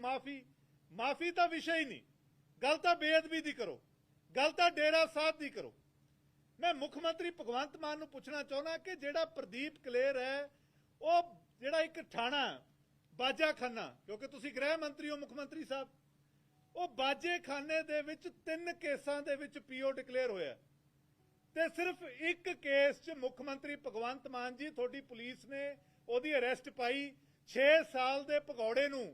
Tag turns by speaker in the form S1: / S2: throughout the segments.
S1: ਮਾਫੀ ਮਾਫੀ ਤਾਂ ਵਿਸ਼ਾ ਹੀ ਨਹੀਂ। ਗੱਲ ਤਾਂ ਬੇਅਦਬੀ ਦੀ ਕਰੋ। ਗੱਲ ਤਾਂ ਡੇਰਾ ਸਾਹਿਬ ਦੀ ਕਰੋ। ਮੈਂ ਮੁੱਖ ਮੰਤਰੀ ਭਗਵੰਤ ਮਾਨ ਨੂੰ ਪੁੱਛਣਾ ਚਾਹੁੰਦਾ ਕਿ ਜਿਹੜਾ ਪ੍ਰਦੀਪ ਕਲੇਰ ਹੈ, ਉਹ ਜਿਹੜਾ ਇੱਕ ਥਾਣਾ ਬਾਜਾ ਖਾਨਾ ਕਿਉਂਕਿ ਤੁਸੀਂ ਗ੍ਰਹਿ ਮੰਤਰੀ ਹੋ, ਮੁੱਖ ਮੰਤਰੀ ਸਾਹਿਬ, ਉਹ ਬਾਜੇ ਖਾਨੇ ਦੇ ਵਿੱਚ ਤਿੰਨ ਕੇਸਾਂ ਦੇ ਵਿੱਚ ਪੀਓ ਡਿਕਲੇਅਰ ਹੋਇਆ। ਤੇ ਸਿਰਫ ਇੱਕ ਕੇਸ 'ਚ ਮੁੱਖ ਮੰਤਰੀ ਭਗਵੰਤ ਮਾਨ ਜੀ, ਤੁਹਾਡੀ ਪੁਲਿਸ ਨੇ ਉਹਦੀ ਅਰੈਸਟ ਪਾਈ। 6 ਸਾਲ ਦੇ ਭਗੌੜੇ ਨੂੰ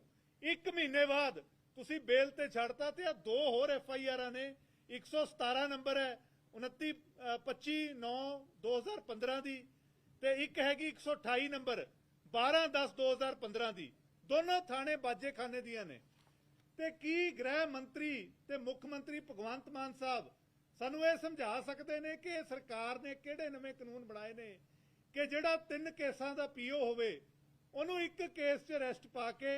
S1: ਇੱਕ ਮਹੀਨੇ ਬਾਅਦ ਤੁਸੀਂ ਬੇਲ ਤੇ ਛੱਡਤਾ ਤੇ ਆ ਦੋ ਹੋਰ ਐਫ ਆਈ ਆਰਾਂ ਨੇ। 117 ਨੰਬਰ ਹੈ 29 ਅ, 25 9 2015 ਦੀ ਤੇ ਇੱਕ ਹੈਗੀ 128 ਨੰਬਰ 12 10 2015 ਦੀ। ਦੋਨੋਂ ਥਾਣੇ ਬਾਜੇਖਾਨੇ ਦੀਆਂ ਨੇ। ਤੇ ਕੀ ਗ੍ਰਹਿ ਮੰਤਰੀ ਤੇ ਮੁੱਖ ਮੰਤਰੀ ਭਗਵੰਤ ਮਾਨ ਸਾਹਿਬ ਸਾਨੂੰ ਇਹ ਸਮਝਾ ਸਕਦੇ ਨੇ ਕਿ ਸਰਕਾਰ ਨੇ ਕਿਹੜੇ ਨਵੇਂ ਕਾਨੂੰਨ ਬਣਾਏ ਨੇ ਕਿ ਜਿਹੜਾ ਤਿੰਨ ਕੇਸਾਂ ਦਾ ਪੀਓ ਹੋਵੇ ਉਹਨੂੰ ਇੱਕ ਕੇਸ 'ਚ ਅਰੈਸਟ ਪਾ ਕੇ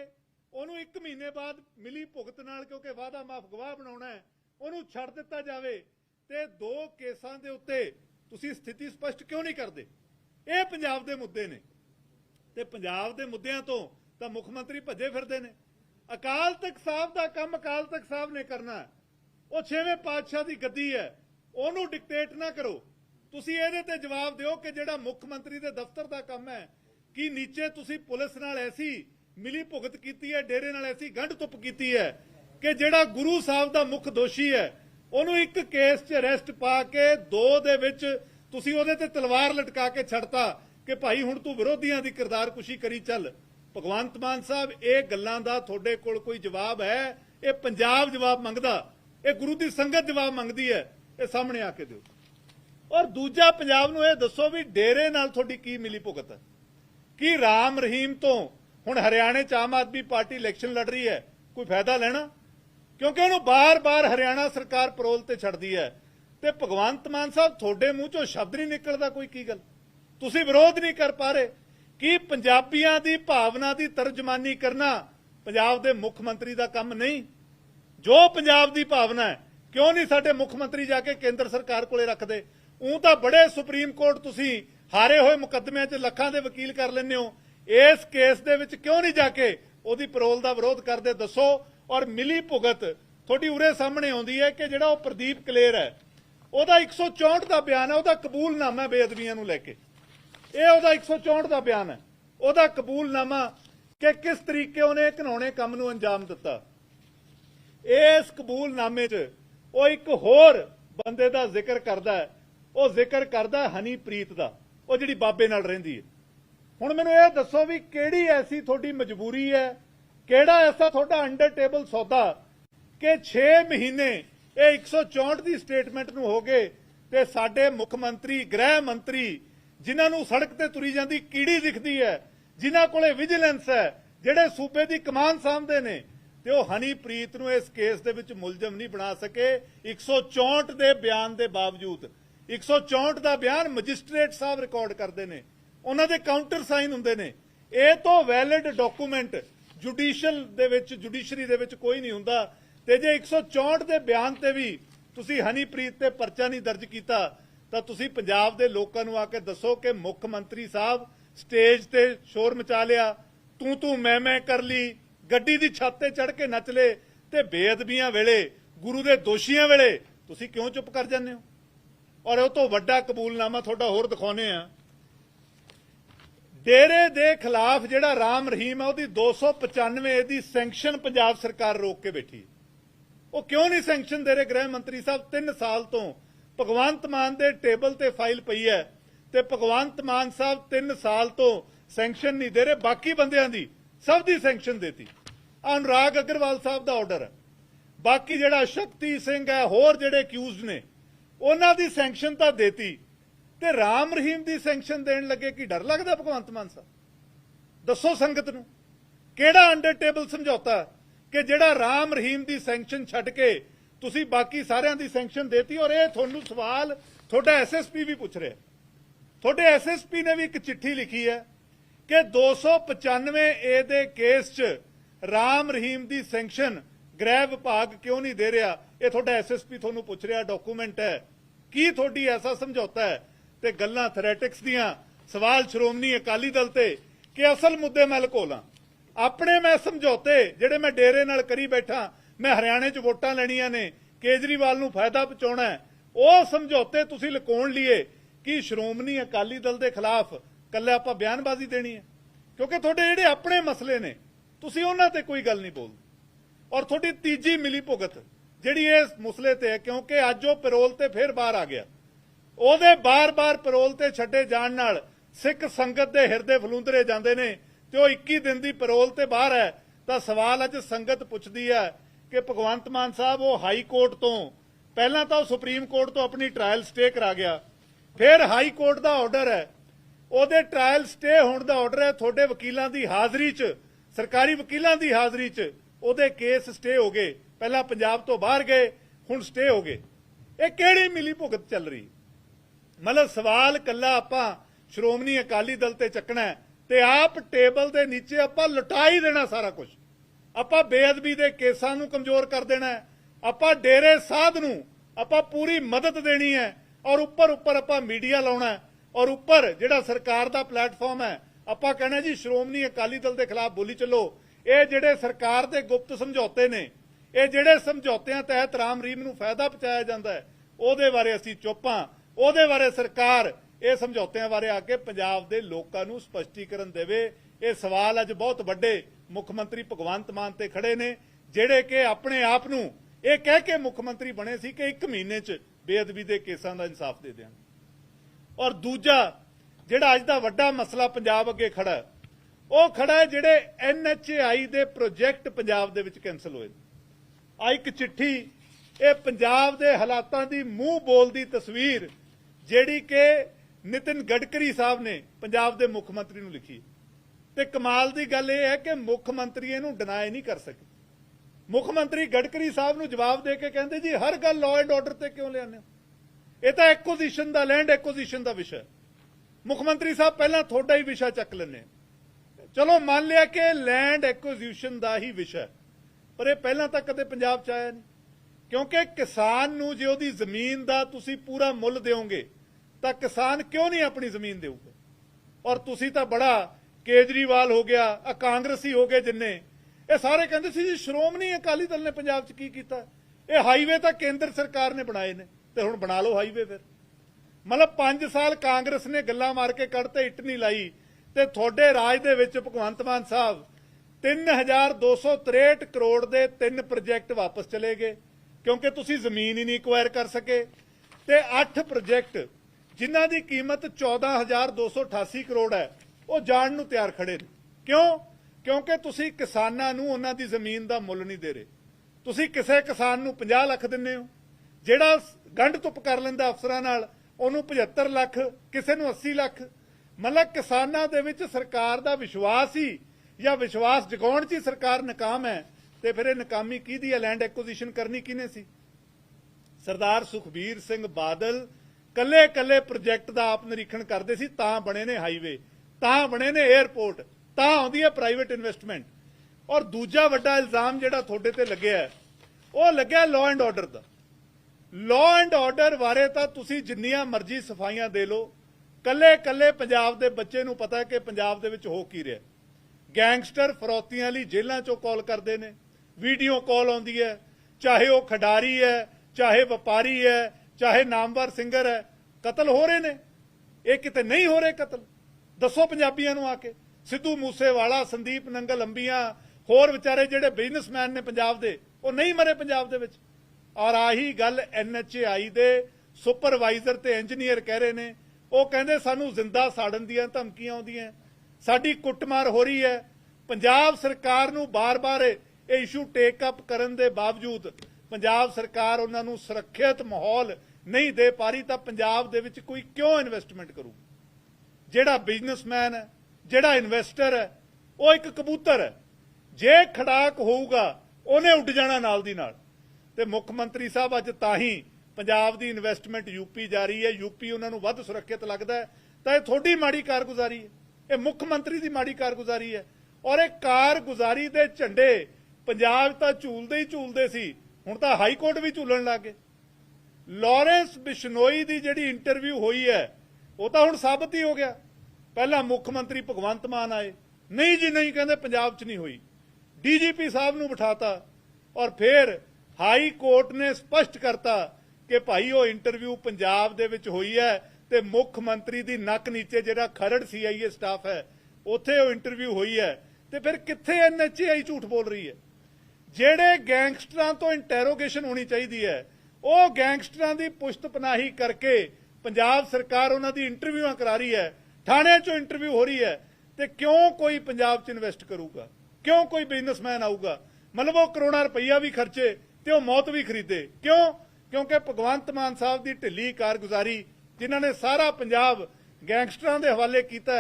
S1: ਉਹਨੂੰ ਇੱਕ ਮਹੀਨੇ ਬਾਅਦ ਮਿਲੀ ਭੁਗਤ ਨਾਲ ਕਿਉਂਕਿ ਵਾਅਦਾ ਮਾਫ ਗਵਾਹ ਬਣਾਉਣਾ ਹੈ, ਉਹਨੂੰ ਛੱਡ ਦਿੱਤਾ ਜਾਵੇ। ਤੇ ਦੋ ਕੇਸਾਂ ਦੇ ਉੱਤੇ ਤੁਸੀਂ ਸਥਿਤੀ ਸਪਸ਼ਟ ਕਿਉਂ ਨਹੀਂ ਕਰਦੇ? ਇਹ ਪੰਜਾਬ ਦੇ ਮੁੱਦੇ ਨੇ। ਤੇ ਪੰਜਾਬ ਦੇ ਮੁੱਦਿਆਂ ਤੋਂ ਤਾਂ ਮੁੱਖ ਮੰਤਰੀ ਭੱਜੇ ਫਿਰਦੇ ਨੇ। ਅਕਾਲ ਤਖਤ ਸਾਹਿਬ ਦਾ ਕੰਮ ਅਕਾਲ ਤਖਤ ਸਾਹਿਬ ਨੇ ਕਰਨਾ ਉਹ ਛੇਵੇਂ ਪਾਤਸ਼ਾਹ ਦੀ ਗੱਦੀ ਹੈ। ਉਹਨੂੰ ਡਿਕਟੇਟ ਨਾ ਕਰੋ। ਤੁਸੀਂ ਇਹਦੇ ਤੇ ਜਵਾਬ ਦਿਓ ਕਿ ਜਿਹੜਾ ਮੁੱਖ ਮੰਤਰੀ ਦੇ ਦਫ਼ਤਰ ਦਾ ਕੰਮ ਹੈ, ਕਿ ਨੀਚੇ ਤੁਸੀਂ ਪੁਲਿਸ ਨਾਲ ਐਸੀ ਮਿਲੀ ਭੁਗਤ ਕੀਤੀ ਹੈ, ਡੇਰੇ ਨਾਲ ਐਸੀ ਗੰਢ ਤੁਪ ਕੀਤੀ ਹੈ ਕਿ ਜਿਹੜਾ ਗੁਰੂ ਸਾਹਿਬ ਦਾ ਮੁੱਖ ਦੋਸ਼ੀ ਹੈ, ਉਹਨੂੰ ਇੱਕ ਕੇਸ 'ਚ ਅਰੈਸਟ ਪਾ ਕੇ ਦੋ ਦੇ ਵਿੱਚ ਤੁਸੀਂ ਉਹਦੇ ਤੇ ਤਲਵਾਰ ਲਟਕਾ ਕੇ ਛੱਡਤਾ ਕਿ ਭਾਈ ਹੁਣ ਤੂੰ ਵਿਰੋਧੀਆਂ ਦੀ ਕਿਰਦਾਰਕੁਸ਼ੀ ਕਰੀ ਚੱਲ। ਭਗਵੰਤ ਮਾਨ ਸਾਹਿਬ, ਇਹ ਗੱਲਾਂ ਦਾ ਤੁਹਾਡੇ ਕੋਲ ਕੋਈ ਜਵਾਬ ਹੈ? ਇਹ ਪੰਜਾਬ ਜਵਾਬ ਮੰਗਦਾ, ਇਹ ਗੁਰੂ ਦੀ ਸੰਗਤ ਜਵਾਬ ਮੰਗਦੀ ਹੈ, ਇਹ ਸਾਹਮਣੇ ਆ ਕੇ ਦਿਓ। ਔਰ ਦੂਜਾ ਪੰਜਾਬ ਨੂੰ ਇਹ ਦੱਸੋ ਵੀ ਡੇਰੇ ਨਾਲ ਤੁਹਾਡੀ ਕੀ ਮਿਲੀ ਭੁਗਤ? ਹੈ ਕੀ ਰਾਮ ਰਹੀਮ ਤੋਂ ਹੁਣ ਹਰਿਆਣੇ ਚ ਆਮ ਆਦਮੀ ਪਾਰਟੀ ਇਲੈਕਸ਼ਨ ਲੜ ਰਹੀ ਹੈ, ਕੋਈ ਫਾਇਦਾ ਲੈਣਾ? ਕਿਉਂਕਿ ਉਹਨੂੰ ਬਾਰ-ਬਾਰ ਹਰਿਆਣਾ ਸਰਕਾਰ ਪਰੋਲ ਤੇ ਛੱਡਦੀ ਹੈ। ਤੇ ਭਗਵੰਤ ਮਾਨ ਸਾਹਿਬ ਤੁਹਾਡੇ ਮੂੰਹ ਚੋਂ ਸ਼ਬਦ ਨਹੀਂ ਨਿਕਲਦਾ ਕੋਈ ਕੀ ਗੱਲ? ਤੁਸੀਂ ਵਿਰੋਧ ਨਹੀਂ ਕਰ ਪਾ ਰਹੇ। ਕੀ ਪੰਜਾਬੀਆਂ ਦੀ ਭਾਵਨਾ ਦੀ ਤਰਜਮਾਨੀ ਕਰਨਾ ਪੰਜਾਬ ਦੇ ਮੁੱਖ ਮੰਤਰੀ ਦਾ ਕੰਮ ਨਹੀਂ? ਜੋ ਪੰਜਾਬ ਦੀ ਭਾਵਨਾ ਹੈ, ਕਿਉਂ ਨਹੀਂ ਸਾਡੇ ਮੁੱਖ ਮੰਤਰੀ ਜਾ ਕੇ ਕੇਂਦਰ ਸਰਕਾਰ ਕੋਲੇ ਰੱਖਦੇ? ਉਹ ਤਾਂ ਬੜੇ ਸੁਪਰੀਮ ਕੋਰਟ ਤੁਸੀਂ ਹਾਰੇ ਹੋਏ ਮੁਕੱਦਮਿਆਂ 'ਚ ਲੱਖਾਂ ਦੇ ਵਕੀਲ ਕਰ ਲੈਂਦੇ ਹੋ। ਇਸ ਕੇਸ ਦੇ ਵਿੱਚ ਕਿਉਂ ਨਹੀਂ ਜਾ ਕੇ ਉਹਦੀ ਪਰੋਲ ਦਾ ਵਿਰੋਧ ਕਰਦੇ, ਦੱਸੋ? ਔਰ ਮਿਲੀ ਭੁਗਤ ਤੁਹਾਡੀ ਉਰੇ ਸਾਹਮਣੇ ਆਉਂਦੀ ਹੈ ਕਿ ਜਿਹੜਾ ਉਹ ਪ੍ਰਦੀਪ ਕਲੇਰ ਹੈ, ਉਹਦਾ 164 ਦਾ ਬਿਆਨ ਹੈ, ਉਹਦਾ ਕਬੂਲਨਾਮਾ ਬੇਅਦਬੀਆਂ ਨੂੰ ਲੈ ਕੇ। ਇਹ ਉਹਦਾ 164 ਦਾ ਬਿਆਨ ਹੈ। ਉਹਦਾ ਕਬੂਲਨਾਮਾ ਕਿ ਕਿਸ ਤਰੀਕੇ ਉਹਨੇ ਘਿਨਾਉਣੇ ਕੰਮ ਨੂੰ ਅੰਜਾਮ ਦਿੱਤਾ। ਇਸ ਕਬੂਲਨਾਮੇ 'ਚ ਉਹ ਇੱਕ ਹੋਰ ਬੰਦੇ ਦਾ ਜ਼ਿਕਰ ਕਰਦਾ ਹੈ। ਉਹ ਜ਼ਿਕਰ ਕਰਦਾ ਹਨੀਪ੍ਰੀਤ ਦਾ। ਉਹ ਜਿਹੜੀ ਬਾਬੇ ਨਾਲ ਰਹਿੰਦੀ ਹੈ। ਹੁਣ ਮੈਨੂੰ ਇਹ ਦੱਸੋ ਵੀ ਕਿਹੜੀ ਐਸੀ ਤੁਹਾਡੀ ਮਜਬੂਰੀ ਹੈ? ਕਿਹੜਾ ਐਸਾ ਤੁਹਾਡਾ ਅੰਡਰ ਟੇਬਲ ਸੌਦਾ ਕਿ 6 ਮਹੀਨੇ ਇਹ 164 ਦੀ ਸਟੇਟਮੈਂਟ ਨੂੰ ਹੋ ਗਏ ਤੇ ਸਾਡੇ ਮੁੱਖ ਮੰਤਰੀ, ਗ੍ਰਹਿ ਮੰਤਰੀ ਜਿਨ੍ਹਾਂ ਨੂੰ ਸੜਕ ਤੇ ਤੁਰੀ ਜਾਂਦੀ ਕੀੜੀ ਦਿਖਦੀ ਹੈ, ਜਿਨ੍ਹਾਂ ਕੋਲੇ ਵਿਜੀਲੈਂਸ ਹੈ, ਜਿਹੜੇ ਸੂਬੇ ਦੀ ਕਮਾਨ ਸਾਹਮਣੇ ਨੇ, ਤੇ ਉਹ ਹਨੀਪ੍ਰੀਤ ਨੂੰ ਇਸ ਕੇਸ ਦੇ ਵਿੱਚ ਮੁਲਜ਼ਮ ਨਹੀਂ ਬਣਾ ਸਕੇ। 164 ਦੇ ਬਿਆਨ ਦੇ ਬਾਵਜੂਦ 164 ਦਾ ਬਿਆਨ ਮੈਜਿਸਟ੍ਰੇਟ ਸਾਹਿਬ ਰਿਕਾਰਡ ਕਰਦੇ ਨੇ। ਉਹਨਾਂ ਦੇ ਕਾਊਂਟਰ ਸਾਈਨ ਹੁੰਦੇ ਨੇ। ਇਹ ਤੋਂ ਵੈਲਿਡ ਡਾਕੂਮੈਂਟ ਜੁਡੀਸ਼ੀਅਲ ਦੇ ਵਿੱਚ ਜੁਡੀਸ਼ਰੀ ਦੇ ਵਿੱਚ ਕੋਈ ਨਹੀਂ ਹੁੰਦਾ। ਤੇ ਜੇ 164 ਦੇ ਬਿਆਨ ਤੇ ਵੀ ਤੁਸੀਂ ਹਨੀਪ੍ਰੀਤ ਤੇ ਪਰਚਾ ਨਹੀਂ ਦਰਜ ਕੀਤਾ, ਤਾਂ ਤੁਸੀਂ ਪੰਜਾਬ ਦੇ ਲੋਕਾਂ ਨੂੰ ਆ ਕੇ ਦੱਸੋ ਕਿ ਮੁੱਖ ਮੰਤਰੀ ਸਾਹਿਬ ਸਟੇਜ ਤੇ ਸ਼ੋਰ ਮਚਾ ਲਿਆ। ਤੂੰ ਤੂੰ ਮੈਂ ਮੈਂ ਕਰ ਲਈ। ਗੱਡੀ ਦੀ ਛੱਤ ਤੇ ਚੜ ਕੇ ਨੱਚ ਲੇ ਤੇ ਬੇਅਦਬੀਆਂ ਵੇਲੇ, ਗੁਰੂ ਦੇ ਦੋਸ਼ੀਆਂ ਵੇਲੇ ਤੁਸੀਂ ਕਿਉਂ ਚੁੱਪ ਕਰ ਜਾਂਦੇ ਹੋ? ਔਰ ਉਹ ਤੋਂ ਵੱਡਾ ਕਬੂਲਨਾਮਾ ਤੁਹਾਡਾ ਹੋਰ ਦਿਖਾਉਨੇ ਆ ਡੇਰੇ ਦੇ ਖਿਲਾਫ ਜਿਹੜਾ ਰਾਮ ਰਹੀਮ ਹੈ ਉਹਦੀ 295 ਦੀ ਸੈਂਕਸ਼ਨ ਪੰਜਾਬ ਸਰਕਾਰ ਰੋਕ ਕੇ ਬੈਠੀ ਉਹ ਕਿਉਂ ਨਹੀਂ ਸੈਂਕਸ਼ਨ ਦੇ ਰਹੇ? ਗ੍ਰਹਿ ਮੰਤਰੀ ਸਾਹਿਬ 3 ਸਾਲ ਤੋਂ ਭਗਵੰਤ ਮਾਨ ਦੇ ਟੇਬਲ ਤੇ ਫਾਈਲ ਪਈ ਹੈ ਤੇ ਭਗਵੰਤ ਮਾਨ ਸਾਹਿਬ 3 ਸਾਲ ਤੋਂ ਸੈਂਕਸ਼ਨ ਨਹੀਂ ਦੇ ਰਹੇ। ਬਾਕੀ ਬੰਦਿਆਂ ਦੀ ਸਭ ਦੀ ਸੈਂਕਸ਼ਨ ਦੇਤੀ। ਅਨੁਰਾਗ ਅਗਰਵਾਲ ਸਾਹਿਬ ਦਾ ਆਰਡਰ ਹੈ। ਬਾਕੀ ਜਿਹੜਾ ਸ਼ਕਤੀ ਸਿੰਘ ਹੈ, ਹੋਰ ਜਿਹੜੇ ਅਕਿਊਜ਼ਡ ਨੇ, ਉਹਨਾਂ ਦੀ ਸੈਂਕਸ਼ਨ ਤਾਂ ਦੇਤੀ। ਤੇ ਰਾਮ ਰਹੀਮ ਦੀ ਸੈਂਕਸ਼ਨ ਦੇਣ ਲੱਗੇ ਕੀ ਡਰ ਲੱਗਦਾ ਭਗਵੰਤ ਮਾਨ ਸਾਹਿਬ? ਦੱਸੋ ਸੰਗਤ ਨੂੰ। ਕਿਹੜਾ ਅੰਡਰ ਟੇਬਲ ਸਮਝੌਤਾ ਕਿ ਜਿਹੜਾ ਰਾਮ ਰਹੀਮ ਦੀ ਸੈਂਕਸ਼ਨ ਛੱਡ ਕੇ ਤੁਸੀਂ ਬਾਕੀ ਸਾਰਿਆਂ ਦੀ ਸੈਂਕਸ਼ਨ ਦੇਤੀ ਔਰ ਇਹ ਤੁਹਾਨੂੰ ਸਵਾਲ ਤੁਹਾਡਾ ਐਸਐਸਪੀ ਵੀ ਪੁੱਛ ਰਿਹਾ ਤੁਹਾਡੇ ਐਸਐਸਪੀ ਨੇ ਵੀ ਇੱਕ ਚਿੱਠੀ ਲਿਖੀ ਹੈ ਕਿ 295 ਏ ਦੇ ਕੇਸ 'ਚ ਰਾਮ ਰਹੀਮ ਦੀ ਸੈਂਕਸ਼ਨ ਗ੍ਰਹਿ ਵਿਭਾਗ ਕਿਉਂ ਨਹੀਂ ਦੇ ਰਿਹਾ? ਇਹ ਤੁਹਾਡਾ ਐਸਐਸਪੀ ਤੁਹਾਨੂੰ ਪੁੱਛ ਰਿਹਾ ਡਾਕੂਮੈਂਟ ਹੈ। ਕੀ ਤੁਹਾਡੀ ਐਸਾ ਸਮਝੌਤਾ ਹੈ ਤੇ ਗੱਲਾਂ ਥਰੈਟਿਕਸ ਦੀਆਂ, ਸਵਾਲ ਸ਼੍ਰੋਮਣੀ ਅਕਾਲੀ ਦਲ ਤੇ, ਕਿ ਅਸਲ ਮੁੱਦੇ ਮੈਂ ਲਕੋਲਾਂ ਆਪਣੇ ਮੈਂ ਸਮਝੌਤੇ, ਜਿਹੜੇ ਮੈਂ ਡੇਰੇ ਨਾਲ ਕਰੀ ਬੈਠਾ, ਮੈਂ ਹਰਿਆਣੇ 'ਚ ਵੋਟਾਂ ਲੈਣੀਆਂ ਨੇ, ਕੇਜਰੀਵਾਲ ਨੂੰ ਫਾਇਦਾ ਪਹੁੰਚਾਉਣਾ ਉਹ ਸਮਝੌਤੇ ਤੁਸੀਂ ਲੁਕਾਉਣ ਲਈਏ ਕਿ ਸ਼੍ਰੋਮਣੀ ਅਕਾਲੀ ਦਲ ਦੇ ਖਿਲਾਫ ਕੱਲੇ ਆਪਾਂ ਬਿਆਨਬਾਜ਼ੀ ਦੇਣੀ ਹੈ? ਕਿਉਂਕਿ ਤੁਹਾਡੇ ਜਿਹੜੇ ਆਪਣੇ ਮਸਲੇ ਨੇ, ਤੁਸੀਂ ਉਹਨਾਂ ਤੇ ਕੋਈ ਗੱਲ ਨਹੀਂ ਬੋਲਦੇ। ਔਰ ਤੁਹਾਡੀ ਤੀਜੀ ਮਿਲੀ ਭੁਗਤ ਜਿਹੜੀ ਇਸ ਮਸਲੇ ਤੇ ਹੈ, ਕਿਉਂਕਿ ਅੱਜ ਉਹ ਪੈਰੋਲ ਤੇ ਫਿਰ ਬਾਹਰ ਆ ਗਿਆ। ਉਹਦੇ ਬਾਰ-ਬਾਰ ਪੈਰੋਲ ਤੇ ਛੱਡੇ ਜਾਣ ਨਾਲ ਸਿੱਖ ਸੰਗਤ ਦੇ ਹਿਰਦੇ ਫਲੂੰਦਰੇ ਜਾਂਦੇ ਨੇ ਤੇ ਉਹ 21 ਦਿਨ ਦੀ ਪੈਰੋਲ ਤੇ ਬਾਹਰ ਹੈ। ਤਾਂ ਸਵਾਲ ਅੱਜ ਸੰਗਤ ਪੁੱਛਦੀ ਹੈ ਕਿ ਭਗਵੰਤ ਮਾਨ ਸਾਹਿਬ ਉਹ ਹਾਈ ਕੋਰਟ ਤੋਂ, ਪਹਿਲਾਂ ਤਾਂ ਉਹ ਸੁਪਰੀਮ ਕੋਰਟ ਤੋਂ ਆਪਣੀ ਟ੍ਰਾਇਲ ਸਟੇ ਕਰਾ ਗਿਆ। ਫਿਰ ਹਾਈ ਕੋਰਟ ਦਾ ਆਰਡਰ ਹੈ। ਉਹਦੇ ਟ੍ਰਾਇਲ ਸਟੇ ਹੋਣ ਦਾ ਆਰਡਰ ਹੈ ਤੁਹਾਡੇ ਵਕੀਲਾਂ ਦੀ ਹਾਜ਼ਰੀ 'ਚ, ਸਰਕਾਰੀ ਵਕੀਲਾਂ ਦੀ ਹਾਜ਼ਰੀ 'ਚ ਉਹਦੇ ਕੇਸ ਸਟੇ ਹੋ ਗਏ। ਪਹਿਲਾਂ ਪੰਜਾਬ ਤੋਂ ਬਾਹਰ ਗਏ, ਹੁਣ ਸਟੇ ਹੋ ਗਏ। ਇਹ ਕਿਹੜੀ ਮਿਲੀ ਭੁਗਤ ਚੱਲ ਰਹੀ? ਮਤਲਬ ਸਵਾਲ ਕੱਲਾ ਆਪਾਂ ਸ਼੍ਰੋਮਣੀ ਅਕਾਲੀ ਦਲ ਤੇ ਚੱਕਣਾ ਤੇ ਆਪ ਟੇਬਲ ਦੇ ਨੀਚੇ ਆਪਾਂ ਲੁਟਾ ਹੀ ਦੇਣਾ ਸਾਰਾ ਕੁਝ ਆਪਾਂ ਬੇਅਦਬੀ ਦੇ ਕੇਸਾਂ ਨੂੰ ਕਮਜ਼ੋਰ ਕਰ ਦੇਣਾ ਆਪਾਂ ਡੇਰੇ ਸਾਧ ਨੂੰ ਆਪਾਂ ਪੂਰੀ ਮਦਦ ਦੇਣੀ ਹੈ ਔਰ ਉੱਪਰ ਉੱਪਰ ਆਪਾਂ ਮੀਡੀਆ ਲਾਉਣਾ ਔਰ ਉੱਪਰ ਜਿਹੜਾ ਸਰਕਾਰ ਦਾ ਪਲੇਟਫਾਰਮ ਹੈ, ਆਪਾਂ ਕਹਿਣਾ ਜੀ ਸ਼੍ਰੋਮਣੀ ਅਕਾਲੀ ਦਲ ਦੇ ਖਿਲਾਫ ਬੋਲੀ ਚੱਲੋ। ਇਹ ਜਿਹੜੇ ਸਰਕਾਰ ਦੇ ਗੁਪਤ ਸਮਝੌਤੇ ਨੇ, ਇਹ ਜਿਹੜੇ ਸਮਝੌਤਿਆਂ ਤਹਿਤ ਰਾਮ ਰੀਮ ਨੂੰ ਫਾਇਦਾ ਪਹੁੰਚਾਇਆ ਜਾਂਦਾ ਹੈ, ਉਹਦੇ ਬਾਰੇ ਅਸੀਂ ਚੁੱਪ ਹਾਂ। ਉਹਦੇ ਬਾਰੇ ਸਰਕਾਰ ਇਹ ਸਮਝੌਤਿਆਂ ਬਾਰੇ ਆ ਕੇ ਪੰਜਾਬ ਦੇ ਲੋਕਾਂ ਨੂੰ ਸਪਸ਼ਟੀਕਰਨ ਦੇਵੇ। ਇਹ ਸਵਾਲ ਅੱਜ ਬਹੁਤ ਵੱਡੇ ਮੁੱਖ ਮੰਤਰੀ ਭਗਵੰਤ ਮਾਨ ਤੇ ਖੜੇ ਨੇ, ਜਿਹੜੇ ਕਿ ਆਪਣੇ ਆਪ ਨੂੰ ਇਹ ਕਹਿ ਕੇ ਮੁੱਖ ਮੰਤਰੀ ਬਣੇ ਸੀ ਕਿ ਇੱਕ ਮਹੀਨੇ 'ਚ ਬੇਅਦਬੀ ਦੇ ਕੇਸਾਂ ਦਾ ਇਨਸਾਫ ਦੇ ਦੇਣ। ਔਰ ਦੂਜਾ ਜਿਹੜਾ ਅੱਜ ਦਾ ਵੱਡਾ ਮਸਲਾ ਪੰਜਾਬ ਅੱਗੇ ਖੜਾ ਉਹ ਖੜਾ ਹੈ ਜਿਹੜੇ ਐਨਐਚਆਈ ਦੇ ਪ੍ਰੋਜੈਕਟ ਪੰਜਾਬ ਦੇ ਵਿੱਚ ਕੈਨਸਲ ਹੋਏ ਆ ਇੱਕ ਚਿੱਠੀ, ਇਹ ਪੰਜਾਬ ਦੇ ਹਾਲਾਤਾਂ ਦੀ ਮੂੰਹ ਬੋਲਦੀ ਤਸਵੀਰ ਜਿਹੜੀ ਕਿ ਨਿਤਿਨ ਗਡਕਰੀ ਸਾਹਿਬ ਨੇ ਪੰਜਾਬ ਦੇ ਮੁੱਖ ਮੰਤਰੀ ਨੂੰ ਲਿਖੀ। ਤੇ ਕਮਾਲ ਦੀ ਗੱਲ ਇਹ ਹੈ ਕਿ ਮੁੱਖ ਮੰਤਰੀ ਇਹਨੂੰ ਡਿਨਾਈ ਨਹੀਂ ਕਰ ਸਕੇ। ਮੁੱਖ ਮੰਤਰੀ ਗਡਕਰੀ ਸਾਹਿਬ ਨੂੰ ਜਵਾਬ ਦੇ ਕੇ ਕਹਿੰਦੇ, ਜੀ, ਹਰ ਗੱਲ ਲਾਅ ਐਂਡ ਆਰਡਰ ਤੇ ਕਿਉਂ ਲਿਆਉਂਦੇ ਹੋ? ਇਹ ਤਾਂ ਐਕੁਜੀਸ਼ਨ ਦਾ ਲੈਂਡ ਐਕੁਜੀਸ਼ਨ ਦਾ ਵਿਸ਼ਾ ਮੁੱਖ ਮੰਤਰੀ ਸਾਹਿਬ, ਪਹਿਲਾਂ ਤੁਹਾਡਾ ਹੀ ਵਿਸ਼ਾ ਚੱਕ ਲੈਣੇ ਚਲੋ, ਮੰਨ ਲਿਆ ਕਿ ਲੈਂਡ ਐਕੁਜੀਸ਼ਨ ਦਾ ਹੀ ਵਿਸ਼ਾ ਪਰ ਇਹ ਪਹਿਲਾਂ ਤਾਂ ਕਦੇ ਪੰਜਾਬ ਚ ਆਇਆ ਨਹੀਂ। ਕਿਉਂਕਿ ਕਿਸਾਨ ਨੂੰ ਜੇ ਉਹਦੀ ਜ਼ਮੀਨ ਦਾ ਤੁਸੀਂ ਪੂਰਾ ਮੁੱਲ ਦਿਓਗੇ ਤਾਂ ਕਿਸਾਨ ਕਿਉਂ ਨਹੀਂ ਆਪਣੀ ਜ਼ਮੀਨ ਦੇਊਗਾ? ਔਰ ਤੁਸੀਂ ਤਾਂ ਬੜਾ ਕੇਜਰੀਵਾਲ ਹੋ ਗਿਆ, ਆ ਕਾਂਗਰਸੀ ਹੋ ਗਏ ਜਿੰਨੇ, ਇਹ ਸਾਰੇ ਕਹਿੰਦੇ ਸੀ ਜੀ, ਸ਼੍ਰੋਮਣੀ ਅਕਾਲੀ ਦਲ ਨੇ ਪੰਜਾਬ 'ਚ ਕੀ ਕੀਤਾ? ਇਹ ਹਾਈਵੇ ਤਾਂ ਕੇਂਦਰ ਸਰਕਾਰ ਨੇ ਬਣਾਏ ਨੇ, ਤੇ ਹੁਣ ਬਣਾ ਲਓ ਹਾਈਵੇ ਫਿਰ। ਮਤਲਬ 5 ਸਾਲ ਕਾਂਗਰਸ ਨੇ ਗੱਲਾਂ ਮਾਰ ਕੇ ਕੱਢਤੇ ਇੱਟ ਨਹੀਂ ਲਾਈ, ਤੇ ਤੁਹਾਡੇ ਰਾਜ ਦੇ ਵਿੱਚ ਭਗਵੰਤ ਮਾਨ ਸਾਹਿਬ 3263 ਕਰੋੜ ਦੇ ਤਿੰਨ ਪ੍ਰੋਜੈਕਟ ਵਾਪਸ ਚਲੇ ਗਏ, ਕਿਉਂਕਿ ਤੁਸੀਂ ਜ਼ਮੀਨ ਹੀ ਨਹੀਂ ਐਕਵਾਇਰ ਕਰ ਸਕੇ, ਤੇ 8 ਪ੍ਰੋਜੈਕਟ ਜਿਨ੍ਹਾਂ ਦੀ ਕੀਮਤ 14288 ਕਰੋੜ ਹੈ, ਉਹ ਜਾਣ ਨੂੰ ਤਿਆਰ ਖੜੇ ਨੇ। ਕਿਉਂ? ਕਿਉਂਕਿ ਤੁਸੀਂ ਕਿਸਾਨਾਂ ਨੂੰ ਉਹਨਾਂ ਦੀ ਜ਼ਮੀਨ ਦਾ ਮੁੱਲ ਨਹੀਂ ਦੇ ਰਹੇ। ਤੁਸੀਂ ਕਿਸੇ ਕਿਸਾਨ ਨੂੰ 50 ਲੱਖ ਦਿੰਦੇ ਹੋ। ਜਿਹੜਾ ਗੰਢ ਧੁੱਪ ਕਰ ਲੈਂਦਾ ਅਫਸਰਾਂ ਨਾਲ, ਉਹਨੂੰ 75 ਲੱਖ, ਕਿਸੇ ਨੂੰ 80 ਲੱਖ। ਮਤਲਬ ਕਿਸਾਨਾਂ ਦੇ ਵਿੱਚ ਸਰਕਾਰ ਦਾ ਵਿਸ਼ਵਾਸ ਹੀ ਜਾਂ ਵਿਸ਼ਵਾਸ ਜਗਾਉਣ 'ਚ ਹੀ ਸਰਕਾਰ ਨਾਕਾਮ ਹੈ। ਤੇ ਫਿਰ ਇਹ ਨਾਕਾਮੀ ਕਿਹਦੀ ਹੈ? ਲੈਂਡ ਐਕੁਜੀਸ਼ਨ ਕਰਨੀ ਕਿਹਨੇ ਸੀ? ਸਰਦਾਰ ਸੁਖਬੀਰ ਸਿੰਘ ਬਾਦਲ ਕੱਲੇ ਕੱਲੇ ਪ੍ਰੋਜੈਕਟ ਦਾ ਆਪ ਨਿਰੀਖਣ ਕਰਦੇ ਸੀ, ਤਾਂ ਬਣੇ ਨੇ ਹਾਈਵੇ ਤਾਂ ਬਣੇ ਨੇ 에ਅਰਪੋਰਟ ਤਾਂ ਆਉਂਦੀ ਹੈ ਪ੍ਰਾਈਵੇਟ ਇਨਵੈਸਟਮੈਂਟ ਔਰ ਦੂਜਾ ਵੱਡਾ ਇਲਜ਼ਾਮ ਜਿਹੜਾ ਤੁਹਾਡੇ ਤੇ ਲੱਗਿਆ ਉਹ ਲੱਗਿਆ ਲਾਅ ਐਂਡ ਆਰਡਰ ਦਾ। ਲਾਅ ਐਂਡ ਆਰਡਰ ਬਾਰੇ ਤਾਂ ਤੁਸੀਂ ਜਿੰਨੀਆਂ ਮਰਜ਼ੀ ਸਫਾਈਆਂ ਦੇ ਲਓ। ਕੱਲੇ ਕੱਲੇ ਪੰਜਾਬ ਦੇ ਬੱਚੇ ਨੂੰ ਪਤਾ ਕਿ ਪੰਜਾਬ ਦੇ ਵਿੱਚ ਹੋ ਕੀ ਰਿਹਾ। ਗੈਂਗਸਟਰ ਫਰੋਤੀਆਂ ਲਈ ਜੇਲ੍ਹਾਂ ਚੋਂ ਕਾਲ ਕਰਦੇ ਨੇ, ਵੀਡੀਓ ਕਾਲ ਆਉਂਦੀ ਹੈ, ਚਾਹੇ ਉਹ ਖਿਡਾਰੀ ਹੈ, ਚਾਹੇ ਵਪਾਰੀ ਹੈ ਚਾਹੇ ਨਾਮਵਰ ਸਿੰਗਰ ਹੈ, ਕਤਲ ਹੋ ਰਹੇ ਨੇ। ਇਹ ਕਿਤੇ ਨਹੀਂ ਹੋ ਰਹੇ ਕਤਲ। ਦੱਸੋ ਪੰਜਾਬੀਆਂ ਨੂੰ ਆ ਕੇ। ਸਿੱਧੂ ਮੂਸੇਵਾਲਾ, ਸੰਦੀਪ ਨੰਗਲ ਅੰਬੀਆਂ, ਹੋਰ ਵਿਚਾਰੇ ਜਿਹੜੇ ਬਿਜ਼ਨਸਮੈਨ ਨੇ ਪੰਜਾਬ ਦੇ, ਉਹ ਨਹੀਂ ਮਰੇ ਪੰਜਾਬ ਦੇ ਵਿੱਚ। ਔਰ ਆਹੀ ਗੱਲ ਐਨਐਚਆਈ ਦੇ ਸੁਪਰਵਾਈਜ਼ਰ ਤੇ ਇੰਜੀਨੀਅਰ ਕਹਿ ਰਹੇ ਨੇ। ਉਹ ਕਹਿੰਦੇ ਸਾਨੂੰ ਜ਼ਿੰਦਾ ਸਾੜਨ ਦੀਆਂ ਧਮਕੀਆਂ ਆਉਂਦੀਆਂ ਸਾਡੀ ਕੁੱਟਮਾਰ ਹੋ ਰਹੀ ਹੈ। ਪੰਜਾਬ ਸਰਕਾਰ ਨੂੰ ਬਾਰ-ਬਾਰ ਇਹ ਇਸ਼ੂ ਟੇਕ ਅਪ ਕਰਨ ਦੇ ਬਾਵਜੂਦ ਪੰਜਾਬ ਸਰਕਾਰ ਉਹਨਾਂ ਨੂੰ ਸੁਰੱਖਿਅਤ ਮਾਹੌਲ ਨਹੀਂ ਦੇ ਪਾ ਰਹੀ ਤਾਂ ਪੰਜਾਬ ਦੇ ਵਿੱਚ ਕੋਈ ਕਿਉਂ ਇਨਵੈਸਟਮੈਂਟ ਕਰੂ ਜਿਹੜਾ ਬਿਜ਼ਨਸਮੈਨ ਹੈ, ਜਿਹੜਾ ਇਨਵੈਸਟਰ ਹੈ, ਉਹ ਇੱਕ ਕਬੂਤਰ ਹੈ। ਜੇ ਖੜਾਕ ਹੋਊਗਾ, ਉਹਨੇ ਉੱਡ ਜਾਣਾ ਨਾਲ ਦੀ ਨਾਲ। ਤੇ ਮੁੱਖ ਮੰਤਰੀ ਸਾਹਿਬ ਅੱਜ ਤਾਂ ਹੀ ਪੰਜਾਬ ਦੀ ਇਨਵੈਸਟਮੈਂਟ ਯੂਪੀ ਜਾ ਰਹੀ ਹੈ। ਯੂਪੀ ਉਹਨਾਂ ਨੂੰ ਵੱਧ ਸੁਰੱਖਿਅਤ ਲੱਗਦਾ ਤਾਂ ਇਹ ਤੁਹਾਡੀ ਮਾੜੀ ਕਾਰਗੁਜ਼ਾਰੀ ਹੈ। ਇਹ ਮੁੱਖ ਮੰਤਰੀ ਦੀ ਮਾੜੀ ਕਾਰਗੁਜ਼ਾਰੀ ਹੈ। ਔਰ ਇਹ ਕਾਰਗੁਜ਼ਾਰੀ ਦੇ ਝੰਡੇ ਪੰਜਾਬ ਤਾਂ ਝੂਲਦੇ ਹੀ ਝੂਲਦੇ ਸੀ। ਹੁਣ ਤਾਂ ਹਾਈ ਕੋਰਟ ਵੀ ਝੂਲਣ ਲੱਗ ਗਏ। ਲਾਰੈਂਸ ਬਿਸ਼ਨੋਈ ਦੀ ਜਿਹੜੀ ਇੰਟਰਵਿਊ ਹੋਈ ਹੈ, ਉਹ ਤਾਂ ਹੁਣ ਸਾਬਤ ਹੀ ਹੋ ਗਿਆ। ਪਹਿਲਾਂ ਮੁੱਖ ਮੰਤਰੀ ਭਗਵੰਤ ਮਾਨ ਆਏ। ਨਹੀਂ ਜੀ, ਨਹੀਂ, ਕਹਿੰਦੇ ਪੰਜਾਬ 'ਚ ਨਹੀਂ ਹੋਈ। ਡੀਜੀਪੀ ਸਾਹਿਬ ਨੂੰ ਬਿਠਾਤਾ ਔਰ ਫਿਰ ਹਾਈ ਕੋਰਟ ਨੇ ਸਪਸ਼ਟ ਕਰਤਾ ਕਿ ਭਾਈ ਉਹ ਇੰਟਰਵਿਊ ਪੰਜਾਬ ਦੇ ਵਿੱਚ ਹੋਈ ਹੈ ਤੇ ਮੁੱਖ ਮੰਤਰੀ ਦੀ ਨੱਕ ਨੀਚੇ ਜਿਹੜਾ ਖਰੜ ਸੀਆਈਏ ਸਟਾਫ ਹੈ, ਉੱਥੇ ਉਹ ਇੰਟਰਵਿਊ ਹੋਈ ਹੈ ਤੇ ਫਿਰ ਕਿੱਥੇ ਐਨਐਚਏਆਈ ਝੂਠ ਬੋਲ ਰਹੀ ਹੈ? ਜਿਹੜੇ ਗੈਂਗਸਟਰਾਂ ਤੋਂ ਇੰਟਰੋਗੇਸ਼ਨ ਹੋਣੀ ਚਾਹੀਦੀ ਹੈ ਉਹ ਗੈਂਗਸਟਰਾਂ ਦੀ ਪੁਸ਼ਤ ਪਨਾਹੀ ਕਰਕੇ ਪੰਜਾਬ ਸਰਕਾਰ ਉਹਨਾਂ ਦੀ ਇੰਟਰਵਿਊਆਂ ਕਰਾ ਰਹੀ ਹੈ, ਥਾਣੇ 'ਚੋਂ ਇੰਟਰਵਿਊ ਹੋ ਰਹੀ ਹੈ ਤੇ ਕਿਉਂ ਕੋਈ ਪੰਜਾਬ 'ਚ ਇਨਵੈਸਟ ਕਰੂਗਾ? ਕਿਉਂ ਕੋਈ ਬਿਜ਼ਨਸਮੈਨ ਆਊਗਾ? ਮਤਲਬ ਉਹ ਕਰੋੜਾਂ ਰੁਪਈਆ ਵੀ ਖਰਚੇ ਤੇ ਉਹ ਮੌਤ ਵੀ ਖਰੀਦੇ। ਕਿਉਂ? ਕਿਉਂਕਿ ਭਗਵੰਤ ਮਾਨ ਸਾਹਿਬ ਦੀ ਢਿੱਲੀ ਕਾਰਗੁਜ਼ਾਰੀ ਜਿਨ੍ਹਾਂ ਨੇ ਸਾਰਾ ਪੰਜਾਬ ਗੈਂਗਸਟਰਾਂ ਦੇ ਹਵਾਲੇ ਕੀਤਾ